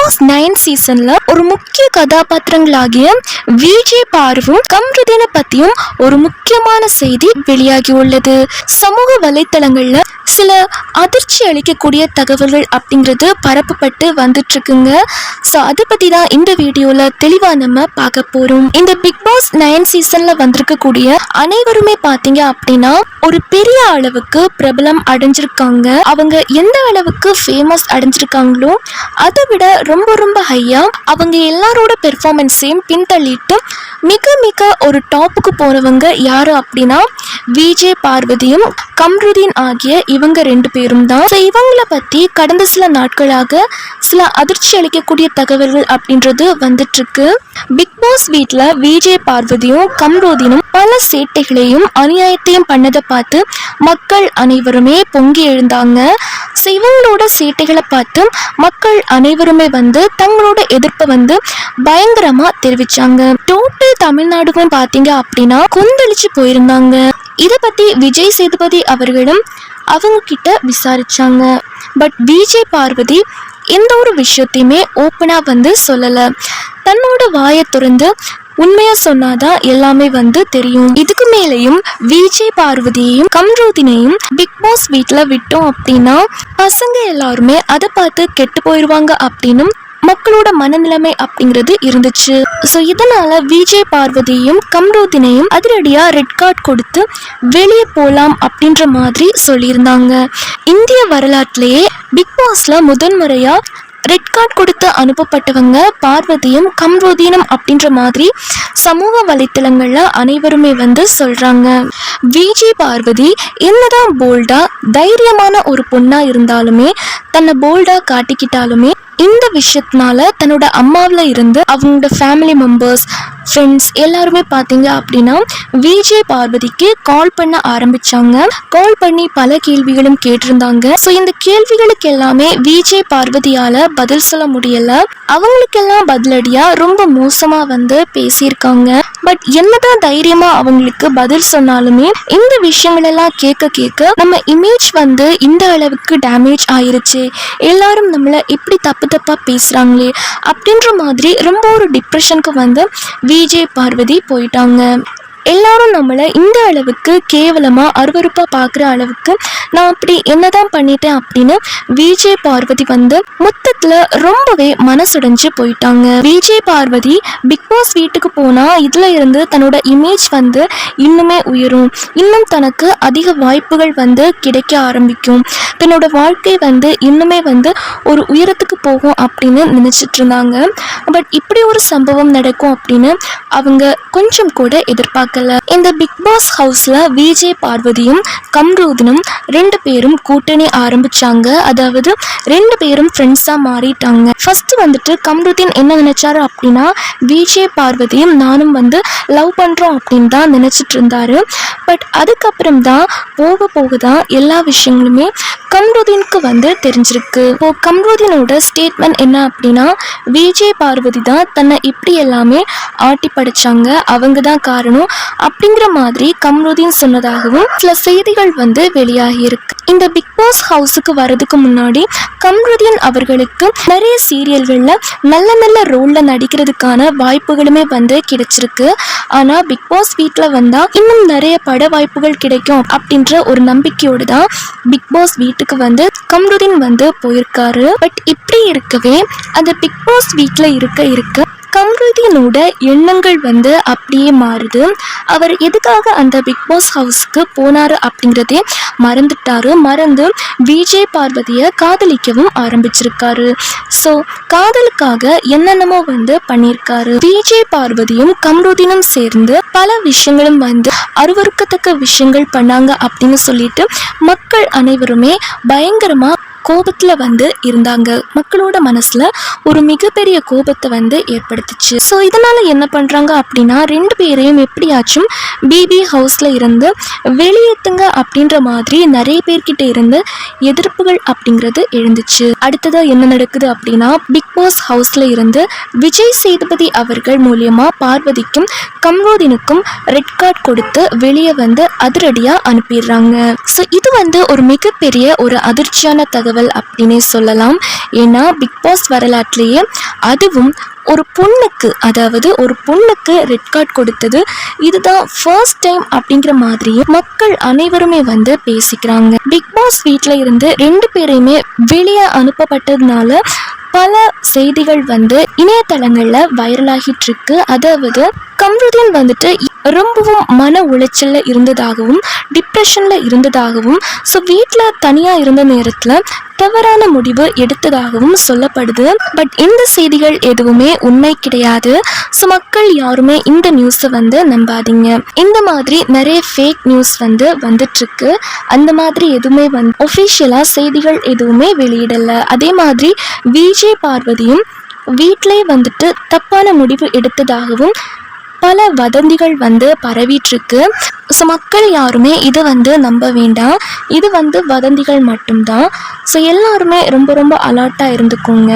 Pass nine சீசன்ல ஒரு முக்கிய கதாபாத்திரங்களாகிய விஜே பார்வும் கம்ருதீனை பத்தியும் ஒரு முக்கியமான செய்தி வெளியாகி உள்ளது சமூக வலைத்தளங்கள்ல சில அதிர்ச்சி அளிக்கக்கூடிய தகவல்கள் அப்படிங்கிறது பரப்பப்பட்டு வந்துட்டு இருக்குங்க ஸோ அதை பத்தி தான் இந்த வீடியோல தெளிவா நம்ம பார்க்க போறோம். இந்த பிக் பாஸ் நைன் சீசன்ல வந்திருக்கக்கூடிய அனைவருமே பாத்தீங்க அப்படின்னா ஒரு பெரிய அளவுக்கு பிரபலம் அடைஞ்சிருக்காங்க. அவங்க எந்த அளவுக்கு ஃபேமஸ் அடைஞ்சிருக்காங்களோ அதை விட ரொம்ப ரொம்ப ரொம்ப ஹையாக அவங்க எல்லாரோட பெர்ஃபார்மன்ஸையும் பின்தள்ளிட்டு மிக மிக ஒரு டாப்புக்கு போனவங்க யார் அப்படின்னா விஜே பார்வதியும் கம்ருதீன் ஆகிய இவங்க ரெண்டு பேரும் தான். ஸோ இவங்கள பற்றி கடந்த சில நாட்களாக சில அதிர்ச்சி அளிக்கக்கூடிய தகவல்கள் அப்படின்றது வந்துட்டுருக்கு. பிக் பாஸ் வீட்டில் விஜய் பார்வதியும் கம்ருதீனும் பல சேட்டைகளையும் அநியாயத்தையும் பண்ணதை பார்த்து மக்கள் அனைவருமே பொங்கி எழுந்தாங்க. ஸோ இவங்களோட சேட்டைகளை பார்த்து மக்கள் அனைவருமே வந்து தங்களோட எதிர்ப்பை வந்து பயங்கரமாக தெரிவித்தாங்க டோட்டல் தமிழ்நாடுக்கும் பார்த்தீங்க அப்படின்னா கொந்தளிச்சு போயிருந்தாங்க. இதை பற்றி விஜய் சேதுபதி அவர்களும் அவங்க கிட்ட விசாரிச்சாங்க. பட் விஜய் பார்வதி எந்த ஒரு விஷயத்தையுமே ஓப்பனாக வந்து சொல்லலை. தன்னோட வாயை திறந்து உண்மையா சொன்னாதான் எல்லாமே வந்து தெரியும். இதுக்கு மேலேயும் விஜய் பார்வதியையும் கம்ரூதினையும் பிக் பாஸ் வீட்டில் விட்டோம் அப்படின்னா பசங்க எல்லாருமே அதை பார்த்து கெட்டு போயிடுவாங்க அப்படின்னும் மக்களோட மனநிலைமை அப்படிங்கிறது இருந்துச்சு. ஸோ இதனால விஜய் பார்வதியும் கம்ரோதினையும் அதிரடியா ரெட் கார்டு கொடுத்து வெளியே போலாம் அப்படின்ற மாதிரி சொல்லியிருந்தாங்க. இந்திய வரலாற்றிலேயே பிக் பாஸ்ல முதன்முறையா ரெட் கார்டு கொடுத்து அனுப்பப்பட்டவங்க பார்வதியும் கம்ரோதீனம் அப்படின்ற மாதிரி சமூக வலைத்தளங்களில் அனைவருமே வந்து சொல்கிறாங்க விஜி பார்வதி என்னதான் போல்டாக தைரியமான ஒரு பொண்ணாக இருந்தாலுமே தன்னை போல்டாக காட்டிக்கிட்டாலுமே இந்த விஷயத்தினால தன்னோட அம்மாவில் இருந்து அவங்களோட ஃபேமிலி மெம்பர்ஸ் ஃப்ரெண்ட்ஸ் எல்லாருமே பார்த்தீங்க அப்படின்னா விஜய் பார்வதிக்கு கால் பண்ண ஆரம்பிச்சாங்க. கால் பண்ணி பல கேள்விகளும் கேட்டிருந்தாங்க. ஸோ இந்த கேள்விகளுக்கு எல்லாமே விஜய் பார்வதியால பதில் சொல்ல முடியல. அவங்களுக்கெல்லாம் பதிலடியா ரொம்ப மோசமா வந்து பேசியிருக்காங்க. பட் என்னதான் தைரியமா அவங்களுக்கு பதில் சொன்னாலுமே இந்த விஷயங்கள் எல்லாம் கேட்க கேட்க நம்ம இமேஜ் வந்து இந்த அளவுக்கு டேமேஜ் ஆயிருச்சு. எல்லாரும் நம்மளை இப்படி தப்பு தப்பா பேசுறாங்களே அப்படின்ற மாதிரி ரொம்ப ஒரு டிப்ரெஷனுக்கு வந்து விஜய் பார்வதி போயிட்டாங்க. எல்லாரும் நம்மளை இந்த அளவுக்கு கேவலமாக அருவறுப்பாக பார்க்குற அளவுக்கு நான் அப்படி என்னதான் பண்ணிட்டேன் அப்படின்னு விஜய் பார்வதி வந்து மொத்தத்தில் ரொம்பவே மனசுடைஞ்சு போயிட்டாங்க. விஜய் பார்வதி பிக் பாஸ் வீட்டுக்கு போனால் இதில் இருந்து தன்னோட இமேஜ் வந்து இன்னுமே உயரும். இன்னும் தனக்கு அதிக வாய்ப்புகள் வந்து கிடைக்க ஆரம்பிக்கும். தன்னோட வாழ்க்கை வந்து இன்னுமே வந்து ஒரு உயரத்துக்கு போகும் அப்படின்னு நினச்சிட்டு இருந்தாங்க. பட் இப்படி ஒரு சம்பவம் நடக்கும் அப்படின்னு அவங்க கொஞ்சம் கூட பார்க்கல. இந்த பிக் பாஸ் ஹவுஸ்ல விஜய் பார்வதியும் கம்ரூதனும் ரெண்டு பேரும் கூட்டணி ஆரம்பிச்சாங்க. அதாவது ரெண்டு பேரும் ஃப்ரெண்ட்ஸா மாறிட்டாங்க. ஃபர்ஸ்ட் வந்துட்டு கம்ருதீன் என்ன நினைச்சாரு அப்படின்னா விஜய் பார்வதியும் நானும் வந்து லவ் பண்றோம் அப்படின்னு தான் நினைச்சிட்டு இருந்தாரு. பட் அதுக்கப்புறம் தான் போக போக தான் எல்லா விஷயங்களுமே கம்ருதீனுக்கு வந்து தெரிஞ்சிருக்கு. இப்போ கம்ருதீனோட ஸ்டேட்மெண்ட் என்ன அப்படின்னா விஜய் பார்வதி தான் தன்னை இப்படி எல்லாமே ஆட்டி படைச்சாங்க. அவங்க தான் காரணம். அப்படிங்கிற மாதிரி கம்ருதீன் சொன்னதாகவும் சில செய்திகள் வந்து வெளியாகி இருக்கு. இந்த பிக் பாஸ் ஹவுஸுக்கு வரதுக்கு முன்னாடி கம்ருதீன் அவர்களுக்கு நிறைய சீரியல்களில் நல்ல நல்ல ரோலில் நடிக்கிறதுக்கான வாய்ப்புகளுமே வந்து கிடைச்சிருக்கு. ஆனால் பிக் பாஸ் வீட்டில் வந்தால் இன்னும் நிறைய பட வாய்ப்புகள் கிடைக்கும் அப்படின்ற ஒரு நம்பிக்கையோடு தான் பிக் பாஸ் வீட்டுக்கு வந்து கம்ருதீன் வந்து போயிருக்காரு. பட் இப்படி இருக்கவே அந்த பிக் பாஸ் வீட்டில் இருக்க இருக்க கம்ருதீனோட எண்ணங்கள் வந்து அப்படியே மாறுது. அவர் எதுக்காக அந்த பிக் பாஸ் ஹவுஸ்க்கு போனார் அப்படிங்கிறதே மறந்துட்டாரு. மறந்து விஜய் பார்வதியை காதலிக்கவும் ஆரம்பிச்சிருக்காரு. ஸோ காதலுக்காக என்னென்னமோ வந்து பண்ணியிருக்காரு விஜய் பார்வதியும் கமருதீனும் சேர்ந்து பல விஷயங்களும் வந்து அருவருக்கத்தக்க விஷயங்கள் பண்ணாங்க அப்படின்னு சொல்லிட்டு மக்கள் அனைவருமே பயங்கரமாக கோபத்துல வந்து இருந்தாங்க. மக்களோட மனசுல ஒரு மிகப்பெரிய கோபத்தை வந்து ஏற்படுத்துச்சு. ஸோ இதனால என்ன பண்றாங்க அப்படின்னா ரெண்டு பேரையும் எப்படியாச்சும் பிபி ஹவுஸ்ல இருந்து வெளியேத்துங்க அப்படின்ற மாதிரி நிறைய பேர்கிட்ட இருந்து எதிர்ப்புகள் அப்படிங்கிறது எழுந்துச்சு. அடுத்ததா என்ன நடக்குது அப்படின்னா பிக் பாஸ் ஹவுஸ்ல இருந்து விஜய் சேதுபதி அவர்கள் மூலியமா பார்வதிக்கும் கம்ரோதினுக்கும் ரெட் கார்டு கொடுத்து வெளியே வந்து அதிரடியா அனுப்பிடுறாங்க. ஸோ இது வந்து ஒரு மிகப்பெரிய ஒரு அதிர்ச்சியான தகவல் தகவல் அப்படின்னே சொல்லலாம். ஏன்னா பிக் பாஸ் வரலாற்றிலேயே அதுவும் ஒரு பொண்ணுக்கு அதாவது ஒரு பொண்ணுக்கு ரெட் கார்டு கொடுத்தது. இதுதான் ஃபர்ஸ்ட் டைம் அப்படிங்கிற மாதிரியே மக்கள் அனைவருமே வந்து பேசிக்கிறாங்க. பிக் பாஸ் வீட்டில் இருந்து ரெண்டு பேரையுமே வெளியே அனுப்பப்பட்டதுனால பல செய்திகள் வந்து இணையதளங்களில் வைரலாகிட்டு இருக்கு அதாவது கம்ருதீன் வந்துட்டு ரொம்பவும் மன உளைச்சல்ல இருந்ததாகவும் டிப்ரெஷன்ல இருந்ததாகவும் ஸோ வீட்டில் தனியாக இருந்த நேரத்தில் தவறான முடிவு எடுத்ததாகவும் சொல்லப்படுது. பட் இந்த செய்திகள் எதுவுமே உண்மை கிடையாது. ஸோ மக்கள் யாருமே இந்த நியூஸை வந்து நம்பாதீங்க. இந்த மாதிரி நிறைய ஃபேக் நியூஸ் வந்து வந்துட்டுருக்கு. அந்த மாதிரி எதுவுமே வந்து ஒஃபிஷியலாக செய்திகள் எதுவுமே வெளியிடலை. அதே மாதிரி விஜய் பார்வதியும் வீட்டிலே வந்துட்டு தப்பான முடிவு எடுத்ததாகவும் பல வதந்திகள் வந்து பரவிட்டுருக்கு. ஸோ மக்கள் யாருமே இதை வந்து நம்ப வேண்டாம். இது வந்து வதந்திகள் மட்டும்தான். ஸோ எல்லாருமே ரொம்ப ரொம்ப அலர்ட்டாக இருந்துக்கோங்க.